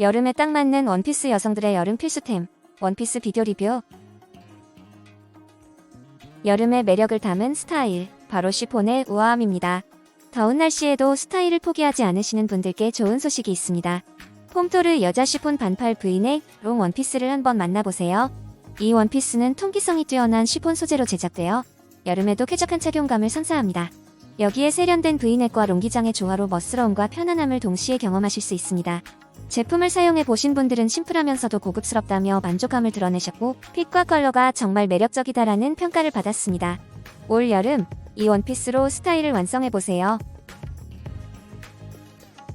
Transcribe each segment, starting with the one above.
여름에 딱 맞는 원피스 여성들의 여름 필수템, 원피스 비교 리뷰. 여름의 매력을 담은 스타일, 바로 시폰의 우아함입니다. 더운 날씨에도 스타일을 포기하지 않으시는 분들께 좋은 소식이 있습니다. 폼토르 여자 시폰 반팔 브이넥 롱 원피스를 한번 만나보세요. 이 원피스는 통기성이 뛰어난 시폰 소재로 제작되어 여름에도 쾌적한 착용감을 선사합니다. 여기에 세련된 브이넥과 롱기장의 조화로 멋스러움과 편안함을 동시에 경험하실 수 있습니다. 제품을 사용해 보신 분들은 심플하면서도 고급스럽다며 만족감을 드러내셨고 핏과 컬러가 정말 매력적이다라는 평가를 받았습니다. 올 여름 이 원피스로 스타일을 완성해 보세요.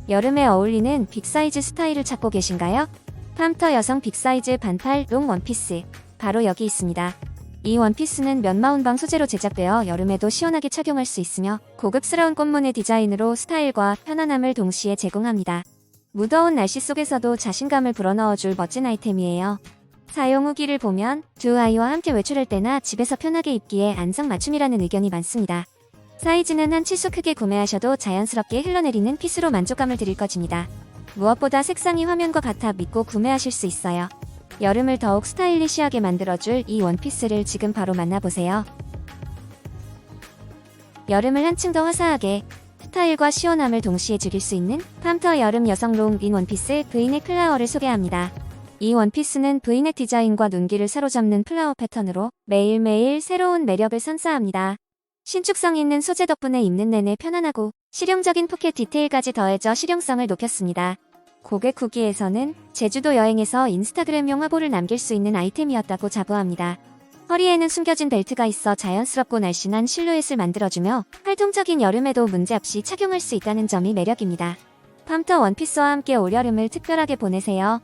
여름에 어울리는 빅사이즈 스타일을 찾고 계신가요? 팜터 여성 빅사이즈 반팔 롱 원피스 바로 여기 있습니다. 이 원피스는 면마운방 소재로 제작되어 여름에도 시원하게 착용할 수 있으며 고급스러운 꽃무늬 디자인으로 스타일과 편안함을 동시에 제공합니다. 무더운 날씨 속에서도 자신감을 불어넣어줄 멋진 아이템이에요. 사용 후기를 보면 두 아이와 함께 외출할 때나 집에서 편하게 입기에 안성맞춤이라는 의견이 많습니다. 사이즈는 한 치수 크게 구매하셔도 자연스럽게 흘러내리는 핏으로 만족감을 드릴 것입니다. 무엇보다 색상이 화면과 같아 믿고 구매하실 수 있어요. 여름을 더욱 스타일리시하게 만들어줄 이 원피스를 지금 바로 만나보세요. 여름을 한층 더 화사하게 스타일과 시원함을 동시에 즐길 수 있는 팜터 여름 여성 롱인 원피스 브이넥 플라워를 소개합니다. 이 원피스는 브이넥 디자인과 눈길을 사로잡는 플라워 패턴으로 매일매일 새로운 매력을 선사합니다. 신축성 있는 소재 덕분에 입는 내내 편안하고 실용적인 포켓 디테일까지 더해져 실용성을 높였습니다. 고객 후기에서는 제주도 여행에서 인스타그램용 화보를 남길 수 있는 아이템이었다고 자부합니다. 허리에는 숨겨진 벨트가 있어 자연스럽고 날씬한 실루엣을 만들어주며 활동적인 여름에도 문제없이 착용할 수 있다는 점이 매력입니다. 팜터 원피스와 함께 올여름을 특별하게 보내세요.